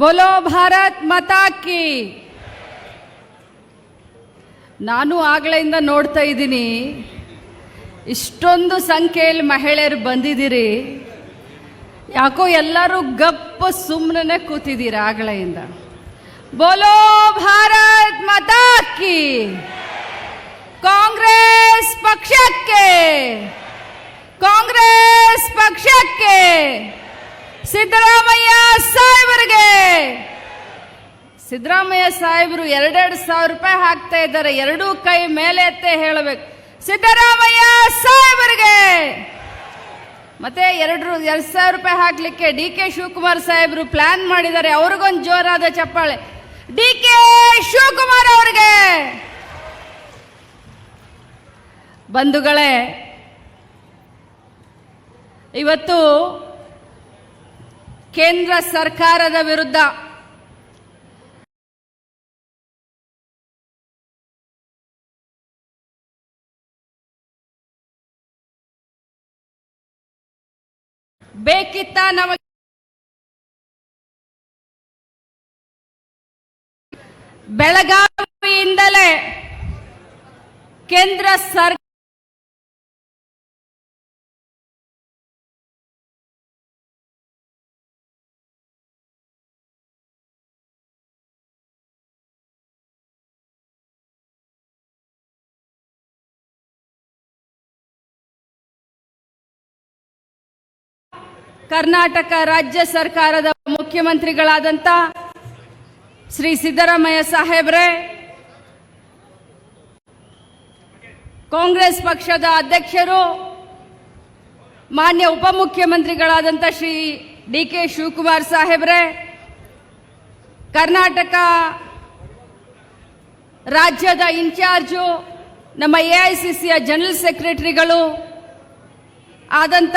ಬೋಲೋ ಭಾರತ್ ಮತಾಕಿ ನಾನು ಆಗಲೆಯಿಂದ ನೋಡ್ತಾ ಇದ್ದೀನಿ, ಇಷ್ಟೊಂದು ಸಂಖ್ಯೆಯಲ್ಲಿ ಮಹಿಳೆಯರು ಬಂದಿದ್ದೀರಿ. ಯಾಕೋ ಎಲ್ಲರೂ ಗಪ್ಪ ಸುಮ್ಮನೆ ಕೂತಿದ್ದೀರಾ ಆಗಲೆಯಿಂದ. ಬೋಲೋ ಭಾರತ್ ಮತಾಕಿ ಕಾಂಗ್ರೆಸ್ ಪಕ್ಷಕ್ಕೆ ಕಾಂಗ್ರೆಸ್ ಪಕ್ಷಕ್ಕೆ. ಸಿದ್ದರಾಮಯ್ಯ ಸಾಹೇಬರಿಗೆ. ಸಿದ್ದರಾಮಯ್ಯ ಸಾಹೇಬರು ಎರಡೆರಡು ಸಾವಿರ ರೂಪಾಯಿ ಹಾಕ್ತಾ ಇದ್ದಾರೆ. ಎರಡೂ ಕೈ ಮೇಲೆ ಎತ್ತೆ ಹೇಳಬೇಕು. ಸಿದ್ದರಾಮಯ್ಯ ಸಾಹೇಬರಿಗೆ. ಮತ್ತೆ ಎರಡು ಎರಡು ಸಾವಿರ ರೂಪಾಯಿ ಹಾಕ್ಲಿಕ್ಕೆ ಡಿ ಕೆ ಶಿವಕುಮಾರ್ ಸಾಹೇಬರು ಪ್ಲಾನ್ ಮಾಡಿದ್ದಾರೆ. ಅವ್ರಿಗೊಂದು ಜೋರಾದ ಚಪ್ಪಾಳೆ. ಡಿ ಕೆ ಶಿವಕುಮಾರ್ ಅವರಿಗೆ. ಬಂಧುಗಳೇ, ಇವತ್ತು ಕೇಂದ್ರ ಸರ್ಕಾರದ ವಿರುದ್ಧ. ಬೇಕಿತ್ತ ನಮಗೆ ಬೆಳಗಾವಿಯಿಂದಲೇ ಕೇಂದ್ರ ಸರ್ಕಾರ ಕರ್ನಾಟಕ ರಾಜ್ಯ ಸರ್ಕಾರದ ಮುಖ್ಯಮಂತ್ರಿಗಳಾದಂಥ ಶ್ರೀ ಸಿದ್ದರಾಮಯ್ಯ ಸಾಹೇಬ್ರೆ, ಕಾಂಗ್ರೆಸ್ ಪಕ್ಷದ ಅಧ್ಯಕ್ಷರು, ಮಾನ್ಯ ಉಪಮುಖ್ಯಮಂತ್ರಿಗಳಾದಂಥ ಶ್ರೀ ಡಿ ಕೆ ಶಿವಕುಮಾರ್ ಸಾಹೇಬ್ರೆ, ಕರ್ನಾಟಕ ರಾಜ್ಯದ ಇನ್ಚಾರ್ಜು, ನಮ್ಮ ಎ ಐ ಜನರಲ್ ಸೆಕ್ರೆಟರಿಗಳು ಆದಂಥ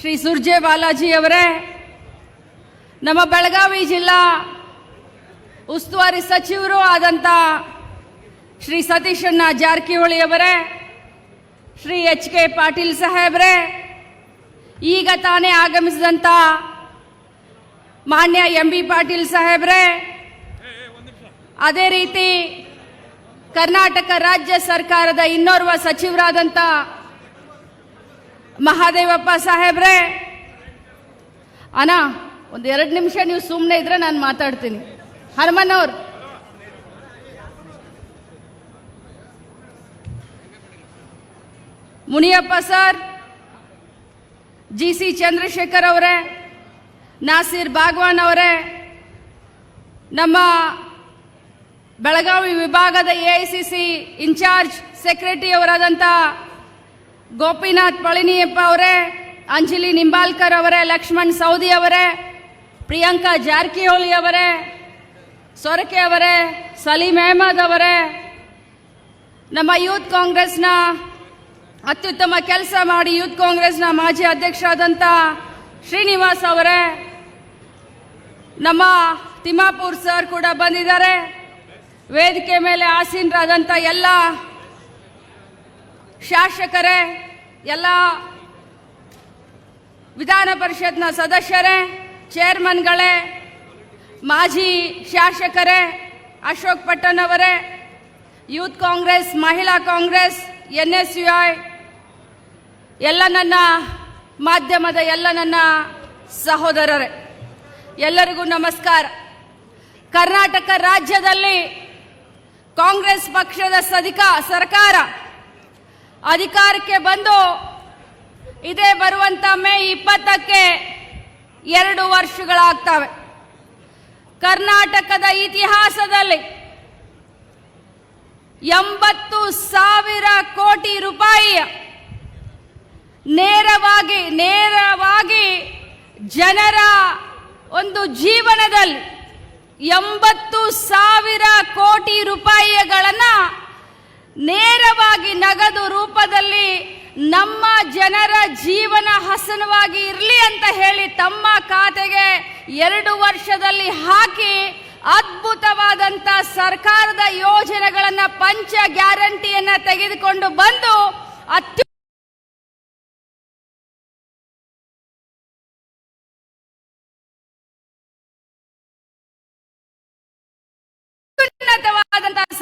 ಶ್ರೀ ಸುರ್ಜೆ ಬಾಲಾಜಿ ಅವರೇ, ನಮ್ಮ ಬೆಳಗಾವಿ ಜಿಲ್ಲಾ ಉಸ್ತುವಾರಿ ಸಚಿವರು ಆದಂಥ ಶ್ರೀ ಸತೀಶಣ್ಣ ಜಾರಕಿಹೊಳಿ ಅವರೇ, ಶ್ರೀ ಎಚ್ ಕೆ ಪಾಟೀಲ್ ಸಾಹೇಬ್ರೆ, ಈಗ ತಾನೇ ಆಗಮಿಸಿದಂಥ ಮಾನ್ಯ ಎಂ ಬಿ ಪಾಟೀಲ್ ಸಾಹೇಬ್ರೆ, ಅದೇ ರೀತಿ ಕರ್ನಾಟಕ ರಾಜ್ಯ ಸರ್ಕಾರದ ಇನ್ನೋರ್ವ ಸಚಿವರಾದಂಥ ಮಹಾದೇವಪ್ಪ ಸಾಹೇಬ್ರೆ. ಅಣ್ಣ, ಒಂದು ಎರಡು ನಿಮಿಷ ನೀವು ಸುಮ್ಮನೆ ಇದ್ರೆ ನಾನು ಮಾತಾಡ್ತೀನಿ. ಹನುಮನವ್ರು Muniyappa sir, G C Chandrashekhar ಅವರೇ, ನಾಸೀರ್ ಬಾಗ್ವಾನ್ ಅವರೇ, ನಮ್ಮ ಬೆಳಗಾವಿ ವಿಭಾಗದ A I C C in-charge secretary ಅವರಾದಂಥ Gopinath Palaniappa ಅವರೇ, ಅಂಜಲಿ ನಿಂಬಾಲ್ಕರ್ ಅವರೇ, ಲಕ್ಷ್ಮಣ್ ಸೌದಿ ಅವರೇ, ಪ್ರಿಯಾಂಕಾ ಜಾರಕಿಹೊಳಿ ಅವರೇ, ಸೊರಕೆ ಅವರೇ ಸಲೀಂ ಅಹಮದ್ ಅವರೇ, ನಮ್ಮ ಯೂತ್ ಕಾಂಗ್ರೆಸ್ನ ಅತ್ಯುತ್ತಮ ಕೆಲಸ ಮಾಡಿ ಯೂತ್ ಕಾಂಗ್ರೆಸ್ನ ಮಾಜಿ ಅಧ್ಯಕ್ಷರಾದಂಥ ಶ್ರೀನಿವಾಸ್ ಅವರೇ, ನಮ್ಮ ತಿಮ್ಮಾಪುರ್ ಸರ್ ಕೂಡ ಬಂದಿದ್ದಾರೆ. ವೇದಿಕೆ ಮೇಲೆ ಆಸೀನರಾದಂಥ ಎಲ್ಲ ಶಾಸಕರೇ, ಎಲ್ಲ ವಿಧಾನ ಪರಿಷತ್ನ ಸದಸ್ಯರೇ, ಚೇರ್ಮನ್ಗಳೇ, ಮಾಜಿ ಶಾಸಕರೇ, ಅಶೋಕ್ ಪಟ್ಟಣ್ ಅವರೇ ಯೂತ್ ಕಾಂಗ್ರೆಸ್, ಮಹಿಳಾ Congress N S U I ಎಲ್ಲ ನನ್ನ ಮಾಧ್ಯಮದ ಎಲ್ಲ ನನ್ನ ಸಹೋದರರೇ, ಎಲ್ಲರಿಗೂ ನಮಸ್ಕಾರ. ಕರ್ನಾಟಕ ರಾಜ್ಯದಲ್ಲಿ ಕಾಂಗ್ರೆಸ್ ಪಕ್ಷದ ಸದಿಕ ಸರ್ಕಾರ ಅಧಿಕಾರಕ್ಕೆ ಬಂದು ಇದೇ ಬರುವಂತ ಮೇ ಇಪ್ಪತ್ತಕ್ಕೆ ಎರಡು ವರ್ಷಗಳಾಗ್ತವೆ. ಕರ್ನಾಟಕದ ಇತಿಹಾಸದಲ್ಲಿ ಎಂಬತ್ತು ಸಾವಿರ ಕೋಟಿ ರೂಪಾಯಿಯ ನೇರವಾಗಿ ನೇರವಾಗಿ ಜನರ ಒಂದು ಜೀವನದಲ್ಲಿ ಎಂಬತ್ತು ಸಾವಿರ ಕೋಟಿ ರೂಪಾಯಿಗಳನ್ನ ನೇರವಾಗಿ ನಗದು ರೂಪದಲ್ಲಿ ನಮ್ಮ ಜನರ ಜೀವನ ಹಸನವಾಗಿ ಇರಲಿ ಅಂತ ಹೇಳಿ ತಮ್ಮ ಖಾತೆಗೆ ಎರಡು ವರ್ಷದಲ್ಲಿ ಹಾಕಿ ಅದ್ಭುತವಾದಂತ ಸರ್ಕಾರದ ಯೋಜನೆಗಳನ್ನ ಪಂಚ ಗ್ಯಾರಂಟಿಯನ್ನ ತೆಗೆದುಕೊಂಡು ಬಂದು ಅತ್ಯು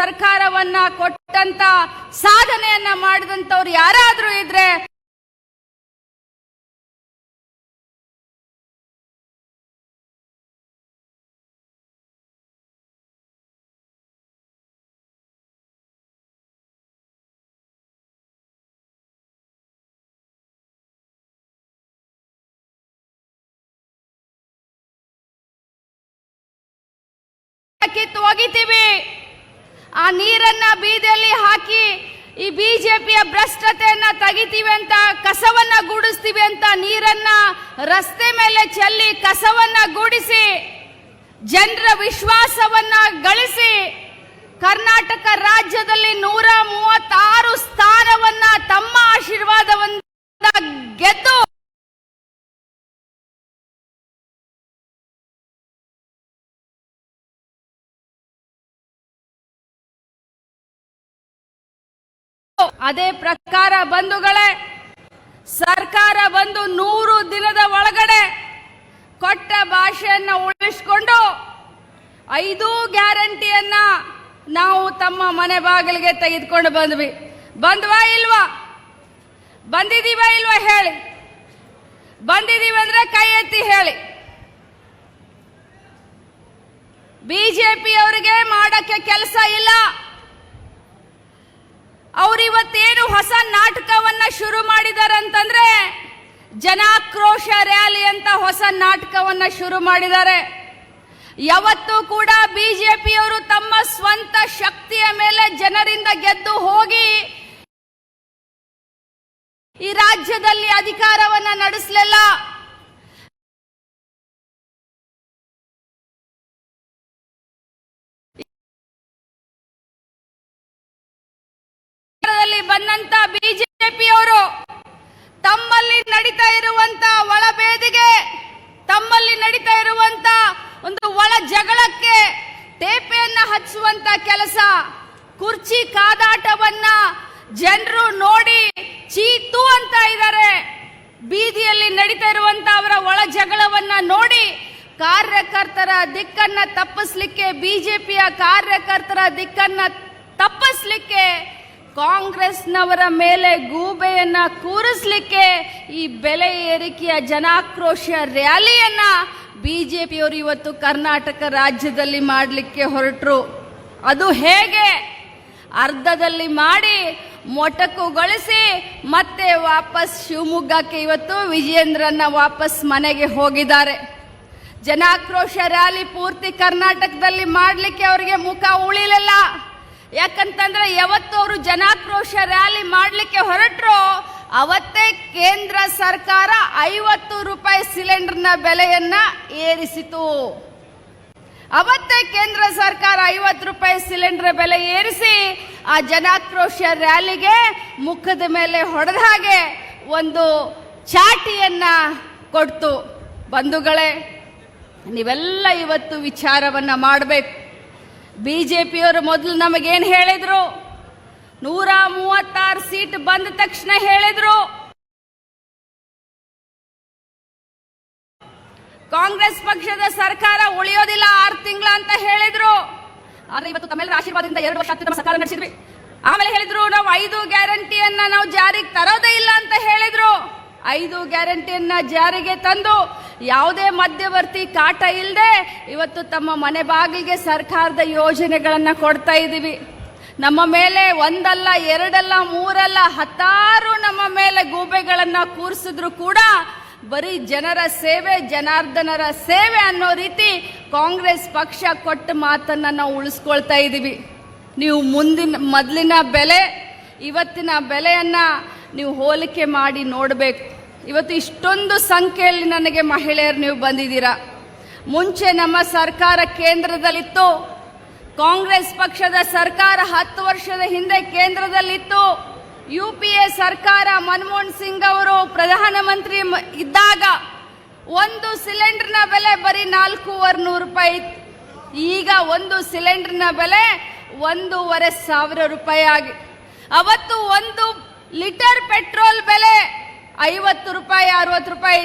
ಸರ್ಕಾರವನ್ನ ಕೊಟ್ಟಂತ ಸಾಧನೆಯನ್ನ ಮಾಡಿದಂತವ್ರು ಯಾರಾದ್ರೂ ಇದ್ರೆ ಕಿತ್ತು ಒಗಿತೀವಿ. ಆ ನೀರನ್ನ ಬೀದಿಯಲ್ಲಿ ಹಾಕಿ ಈ ಬಿಜೆಪಿಯ ಭ್ರಷ್ಟತೆಯನ್ನ ತೆಗಿತೀವಿ ಅಂತ, ಕಸವನ್ನ ಗೂಡಿಸ್ತೀವಿ ಅಂತ ನೀರನ್ನ ರಸ್ತೆ ಮೇಲೆ ಚೆಲ್ಲಿ ಕಸವನ್ನ ಗೂಡಿಸಿ, ಜನರ ವಿಶ್ವಾಸವನ್ನ ಗಳಿಸಿ, ಕರ್ನಾಟಕ ರಾಜ್ಯದಲ್ಲಿ ನೂರ ಮೂವತ್ತಾರು ಸ್ಥಾನವನ್ನ ತಮ್ಮ ಆಶೀರ್ವಾದವನ್ನ ಗೆದ್ದು ಅದೇ ಪ್ರಕಾರ ಬಂಧುಗಳೇ, ಸರ್ಕಾರ ಬಂದು ನೂರು ದಿನದ ಒಳಗಡೆ ಕೊಟ್ಟ ಭಾಷೆಯನ್ನ ಉಳಿಸಿಕೊಂಡು ಐದು ಗ್ಯಾರಂಟಿಯನ್ನ ನಾವು ತಮ್ಮ ಮನೆ ಬಾಗಿಲಿಗೆ ತೆಗೆದುಕೊಂಡು ಬಂದ್ವಿ. ಬಂದ್ವಾ ಇಲ್ವಾ? ಬಂದಿದೀವ ಇಲ್ವಾ ಹೇಳಿ? ಬಂದಿದೀವಿ ಅಂದ್ರೆ ಕೈ ಎತ್ತಿ ಹೇಳಿ. ಬಿಜೆಪಿ ಅವರಿಗೆ ಮಾಡಕ್ಕೆ ಕೆಲಸ ಇಲ್ಲ. ಅವರಿವತ್ತೇನು ಹೊಸ ನಾಟಕವನ್ನ ಶುರು ಮಾಡಿದ್ದಾರೆ ಅಂತಂದ್ರೆ ಜನಾಕ್ರೋಶ ರ್ಯಾಲಿ ಅಂತ ಹೊಸ ನಾಟಕವನ್ನ ಶುರು ಮಾಡಿದ್ದಾರೆ. ಯಾವತ್ತೂ ಕೂಡ ಬಿಜೆಪಿಯವರು ತಮ್ಮ ಸ್ವಂತ ಶಕ್ತಿಯ ಮೇಲೆ ಜನರಿಂದ ಗೆದ್ದು ಹೋಗಿ ಈ ರಾಜ್ಯದಲ್ಲಿ ಅಧಿಕಾರವನ್ನ ನಡೆಸಲಿಲ್ಲ. ಬಂದಂತ ಬಿಜೆಪಿಯವರು ತಮ್ಮಲ್ಲಿ ನಡೀತಾ ಇರುವಂತ ಒಳಬೇದಿಗೆ ತಮ್ಮಲ್ಲಿ ನಡೀತಾ ಇರುವಂತ ಒಂದು ಒಳ ಜಗಳಕ್ಕೆ ತೇಪೆಯನ್ನ ಹಚ್ಚುವಂತ ಕೆಲಸ, ಕುರ್ಚಿ ಕಾದಾಟವನ್ನ ಜನರು ನೋಡಿ ಚೀತು ಅಂತ ಇದ್ದಾರೆ. ಬೀದಿಯಲ್ಲಿ ನಡೀತಾ ಇರುವಂತ ಅವರ ಒಳ ಜಗಳವನ್ನ ನೋಡಿ ಕಾರ್ಯಕರ್ತರ ದಿಕ್ಕನ್ನ ತಪ್ಪಿಸ್ಲಿಕ್ಕೆ, ಬಿಜೆಪಿಯ ಕಾರ್ಯಕರ್ತರ ದಿಕ್ಕನ್ನ ತಪ್ಪಿಸ್ಲಿಕ್ಕೆ ಕಾಂಗ್ರೆಸ್ನವರ ಮೇಲೆ ಗೂಬೆಯನ್ನ ಕೂರಿಸ್ಲಿಕ್ಕೆ ಈ ಬೆಲೆ ಏರಿಕೆಯ ಜನಾಕ್ರೋಶ ರ್ಯಾಲಿಯನ್ನ ಬಿಜೆಪಿಯವರು ಇವತ್ತು ಕರ್ನಾಟಕ ರಾಜ್ಯದಲ್ಲಿ ಮಾಡಲಿಕ್ಕೆ ಹೊರಟರು. ಅದು ಹೇಗೆ? ಅರ್ಧದಲ್ಲಿ ಮಾಡಿ ಮೊಟಕುಗೊಳಿಸಿ ಮತ್ತೆ ವಾಪಸ್ ಶಿವಮೊಗ್ಗಕ್ಕೆ ಇವತ್ತು ವಿಜಯೇಂದ್ರನ್ನ ವಾಪಸ್ ಮನೆಗೆ ಹೋಗಿದ್ದಾರೆ. ಜನಾಕ್ರೋಶ ರ್ಯಾಲಿ ಪೂರ್ತಿ ಕರ್ನಾಟಕದಲ್ಲಿ ಮಾಡಲಿಕ್ಕೆ ಅವರಿಗೆ ಮುಖ ಉಳಿಲಿಲ್ಲ. ಯಾಕಂತಂದ್ರೆ ಯಾವತ್ತು ಅವರು ಜನಾಕ್ರೋಶ ರ್ಯಾಲಿ ಮಾಡಲಿಕ್ಕೆ ಹೊರಟ್ರು. ಅವತ್ತೇ ಕೇಂದ್ರ ಸರ್ಕಾರ ಐವತ್ತು ರೂಪಾಯಿ ಸಿಲಿಂಡರ್ನ ಬೆಲೆಯನ್ನ ಏರಿಸಿತು. ಅವತ್ತೇ ಕೇಂದ್ರ ಸರ್ಕಾರ ಐವತ್ತು ರೂಪಾಯಿ ಸಿಲಿಂಡರ್ ಬೆಲೆ ಏರಿಸಿ ಆ ಜನಾಕ್ರೋಶ ರ್ಯಾಲಿಗೆ ಮುಖದ ಮೇಲೆ ಹೊಡೆದ ಹಾಗೆ ಒಂದು ಚಾಟಿಯನ್ನ ಕೊಡ್ತು. ಬಂಧುಗಳೇ, ನೀವೆಲ್ಲ ಇವತ್ತು ವಿಚಾರವನ್ನ ಮಾಡಬೇಕು. ಬಿಜೆಪಿಯವರು ಮೊದಲು ನಮಗೇನು ಹೇಳಿದ್ರು? ನೂರ ಮೂವತ್ತಾರು ಸೀಟ್ ಬಂದ ತಕ್ಷಣ ಹೇಳಿದ್ರು. ಕಾಂಗ್ರೆಸ್ ಪಕ್ಷದ ಸರ್ಕಾರ ಉಳಿಯೋದಿಲ್ಲ ಆರು ತಿಂಗಳ ಅಂತ ಹೇಳಿದ್ರು. ಆದ್ರೆ ಇವತ್ತು ತಮ್ಮೆಲ್ಲರ ಆಶೀರ್ವಾದದಿಂದ ಎರಡು ವರ್ಷ ನಮ್ಮ ಸರ್ಕಾರ ನಡೆಸಿದ್ವಿ. ಆಮೇಲೆ ಹೇಳಿದ್ರು, ನಾವು ಐದು ಗ್ಯಾರಂಟಿಯನ್ನ ನಾವು ಜಾರಿಗೆ ತರೋದೇ ಇಲ್ಲ ಅಂತ ಹೇಳಿದ್ರು. ಐದು ಗ್ಯಾರಂಟಿಯನ್ನ ಜಾರಿಗೆ ತಂದು ಯಾವುದೇ ಮಧ್ಯವರ್ತಿ ಕಾಟ ಇಲ್ಲದೆ ಇವತ್ತು ತಮ್ಮ ಮನೆ ಬಾಗಿಲಿಗೆ ಸರ್ಕಾರದ ಯೋಜನೆಗಳನ್ನು ಕೊಡ್ತಾ ಇದ್ದೀವಿ. ನಮ್ಮ ಮೇಲೆ ಒಂದಲ್ಲ, ಎರಡಲ್ಲ, ಮೂರಲ್ಲ, ಹತ್ತಾರು ನಮ್ಮ ಮೇಲೆ ಗೂಬೆಗಳನ್ನು ಕೂರಿಸಿದ್ರು ಕೂಡ ಬರೀ ಜನರ ಸೇವೆ, ಜನಾರ್ದನರ ಸೇವೆ ಅನ್ನೋ ರೀತಿ ಕಾಂಗ್ರೆಸ್ ಪಕ್ಷ ಕೊಟ್ಟ ಮಾತನ್ನು ನಾವು ಉಳಿಸ್ಕೊಳ್ತಾ ಇದ್ದೀವಿ. ನೀವು ಮುಂದಿನ, ಮೊದಲಿನ ಬೆಲೆ, ಇವತ್ತಿನ ಬೆಲೆಯನ್ನು ನೀವು ಹೋಲಿಕೆ ಮಾಡಿ ನೋಡಬೇಕು. ಇವತ್ತು ಇಷ್ಟೊಂದು ಸಂಖ್ಯೆಯಲ್ಲಿ ನನಗೆ ಮಹಿಳೆಯರು ನೀವು ಬಂದಿದ್ದೀರಾ. ಮುಂಚೆ ನಮ್ಮ ಸರ್ಕಾರ ಕೇಂದ್ರದಲ್ಲಿತ್ತು. ಕಾಂಗ್ರೆಸ್ ಪಕ್ಷದ ಸರ್ಕಾರ ಹತ್ತು ವರ್ಷದ ಹಿಂದೆ ಕೇಂದ್ರದಲ್ಲಿತ್ತು. ಯು ಪಿ ಎ ಸರ್ಕಾರ ಮನಮೋಹನ್ ಸಿಂಗ್ ಅವರು ಪ್ರಧಾನಮಂತ್ರಿ ಇದ್ದಾಗ ಒಂದು ಸಿಲಿಂಡರ್ನ ಬೆಲೆ ಬರೀ ನಾಲ್ಕೂವರೆ ನೂರು ರೂಪಾಯಿ. ಈಗ ಒಂದು ಸಿಲಿಂಡರ್ನ ಬೆಲೆ ಒಂದೂವರೆ ಸಾವಿರ ರೂಪಾಯಿ ಆಗಿ. ಅವತ್ತು ಒಂದು ಲೀಟರ್ ಪೆಟ್ರೋಲ್ ಬೆಲೆ ಐವತ್ತು ರೂಪಾಯಿ, ಅರವತ್ತು ರೂಪಾಯಿ.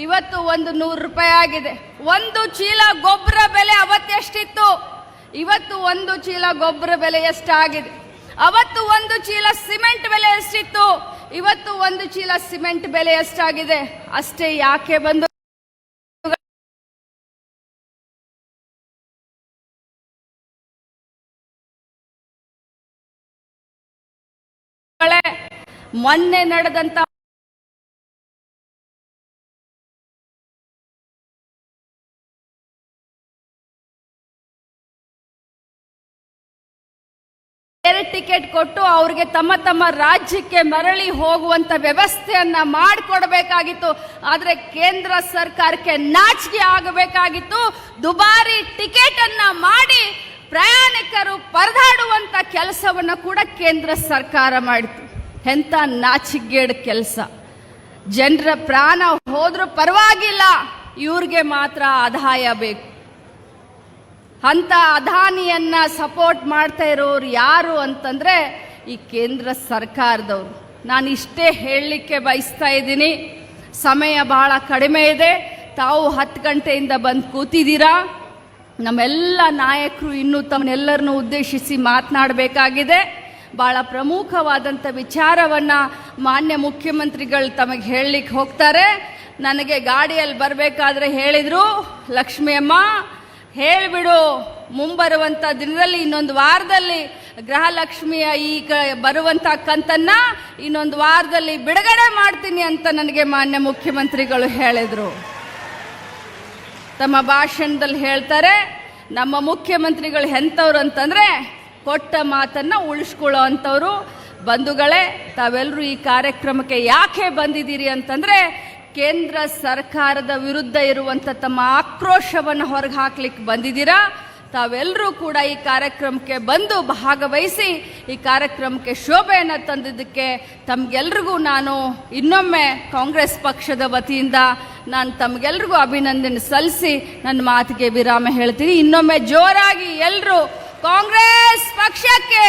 ಇವತ್ತು ಒಂದು ನೂರು ರೂಪಾಯಿ ಆಗಿದೆ. ಒಂದು ಚೀಲ ಗೊಬ್ಬರ ಬೆಲೆ ಅವತ್ತೆಷ್ಟಿತ್ತು? ಇವತ್ತು ಒಂದು ಚೀಲ ಗೊಬ್ಬರ ಬೆಲೆ ಎಷ್ಟಾಗಿದೆ? ಅವತ್ತು ಒಂದು ಚೀಲ ಸಿಮೆಂಟ್ ಬೆಲೆ ಎಷ್ಟಿತ್ತು? ಇವತ್ತು ಒಂದು ಚೀಲ ಸಿಮೆಂಟ್ ಬೆಲೆ ಎಷ್ಟಾಗಿದೆ? ಅಷ್ಟೇ ಯಾಕೆ ಬಂದು ಮೊನ್ನೆ ನಡೆದಂತ ಟಿಕೆಟ್ ಕೊಟ್ಟು ಅವ್ರಿಗೆ ತಮ್ಮ ತಮ್ಮ ರಾಜ್ಯಕ್ಕೆ ಮರಳಿ ಹೋಗುವಂತ ವ್ಯವಸ್ಥೆಯನ್ನ ಮಾಡಿಕೊಡ್ಬೇಕಾಗಿತ್ತು. ಆದ್ರೆ ಕೇಂದ್ರ ಸರ್ಕಾರಕ್ಕೆ ನಾಚಿಕೆ ಆಗಬೇಕಾಗಿತ್ತು. ದುಬಾರಿ ಟಿಕೆಟ್ ಅನ್ನ ಮಾಡಿ ಪ್ರಯಾಣಿಕರು ಪರದಾಡುವಂತ ಕೆಲಸವನ್ನ ಕೂಡ ಕೇಂದ್ರ ಸರ್ಕಾರ ಮಾಡಿತು ಎಂತ ನಾಚಿಗೇಡ್ ಕೆಲಸ. ಜನರ ಪ್ರಾಣ ಹೋದ್ರೂ ಪರವಾಗಿಲ್ಲ. ಇವ್ರಿಗೆ ಮಾತ್ರ ಆದಾಯ ಬೇಕು. ಅಂತ ಅದಾನಿಯನ್ನ ಸಪೋರ್ಟ್ ಮಾಡ್ತಾ ಇರೋರು ಯಾರು ಅಂತಂದ್ರೆ ಈ ಕೇಂದ್ರ ಸರ್ಕಾರದವರು. ನಾನು ಇಷ್ಟೇ ಹೇಳಲಿಕ್ಕೆ ಬಯಸ್ತಾ ಇದ್ದೀನಿ. ಸಮಯ ಬಹಳ ಕಡಿಮೆ ಇದೆ. ತಾವು ಹತ್ತು ಗಂಟೆಯಿಂದ ಬಂದು ಕೂತಿದ್ದೀರಾ? ನಮ್ಮೆಲ್ಲ ನಾಯಕರು ಇನ್ನೂ ತಮ್ಮನ್ನೆಲ್ಲರನ್ನು ಉದ್ದೇಶಿಸಿ ಮಾತನಾಡಬೇಕಾಗಿದೆ. ಬಹಳ ಪ್ರಮುಖವಾದಂಥ ವಿಚಾರವನ್ನ ಮಾನ್ಯ ಮುಖ್ಯಮಂತ್ರಿಗಳು ತಮಗೆ ಹೇಳಲಿಕ್ಕೆ ಹೋಗ್ತಾರೆ. ನನಗೆ ಗಾಡಿಯಲ್ಲಿ ಬರಬೇಕಾದ್ರೆ ಹೇಳಿದರು ಲಕ್ಷ್ಮಿ ಅಮ್ಮ ಹೇಳ್ಬಿಡು, ಮುಂಬರುವಂತ ದಿನದಲ್ಲಿ, ಇನ್ನೊಂದು ವಾರದಲ್ಲಿ ಗೃಹಲಕ್ಷ್ಮಿಯ ಈ ಕ, ಬರುವಂತ ಕಂತನ್ನ ಇನ್ನೊಂದು ವಾರದಲ್ಲಿ ಬಿಡುಗಡೆ ಮಾಡ್ತೀನಿ ಅಂತ ನನಗೆ ಮಾನ್ಯ ಮುಖ್ಯಮಂತ್ರಿಗಳು ಹೇಳಿದ್ರು. ತಮ್ಮ ಭಾಷಣದಲ್ಲಿ ಹೇಳ್ತಾರೆ, ನಮ್ಮ ಮುಖ್ಯಮಂತ್ರಿಗಳು ಎಂಥವ್ರು ಅಂತಂದ್ರೆ ಕೊಟ್ಟ ಮಾತನ್ನ ಉಳಿಸ್ಕೊಳ್ಳೋ ಅಂಥವ್ರು ಬಂಧುಗಳೇ ತಾವೆಲ್ಲರೂ ಈ ಕಾರ್ಯಕ್ರಮಕ್ಕೆ ಯಾಕೆ ಬಂದಿದ್ದೀರಿ ಅಂತಂದ್ರೆ ಕೇಂದ್ರ ಸರ್ಕಾರದ ವಿರುದ್ಧ ಇರುವಂತ ತಮ್ಮ ಆಕ್ರೋಶವನ್ನು ಹೊರಗೆ ಹಾಕ್ಲಿಕ್ಕೆ ಬಂದಿದ್ದೀರಾ? ತಾವೆಲ್ಲರೂ ಕೂಡ ಈ ಕಾರ್ಯಕ್ರಮಕ್ಕೆ ಬಂದು ಭಾಗವಹಿಸಿ, ಈ ಕಾರ್ಯಕ್ರಮಕ್ಕೆ ಶೋಭೆಯನ್ನು ತಂದಿದ್ದಕ್ಕೆ ತಮ್ಗೆಲ್ರಿಗೂ ನಾನು ಇನ್ನೊಮ್ಮೆ ಕಾಂಗ್ರೆಸ್ ಪಕ್ಷದ ವತಿಯಿಂದ ನಾನು ತಮ್ಗೆಲ್ರಿಗೂ ಅಭಿನಂದನೆ ಸಲ್ಲಿಸಿ ನನ್ನ ಮಾತಿಗೆ ವಿರಾಮ ಹೇಳ್ತೀನಿ. ಇನ್ನೊಮ್ಮೆ ಜೋರಾಗಿ ಎಲ್ಲರೂ ಕಾಂಗ್ರೆಸ್ ಪಕ್ಷಕ್ಕೆ!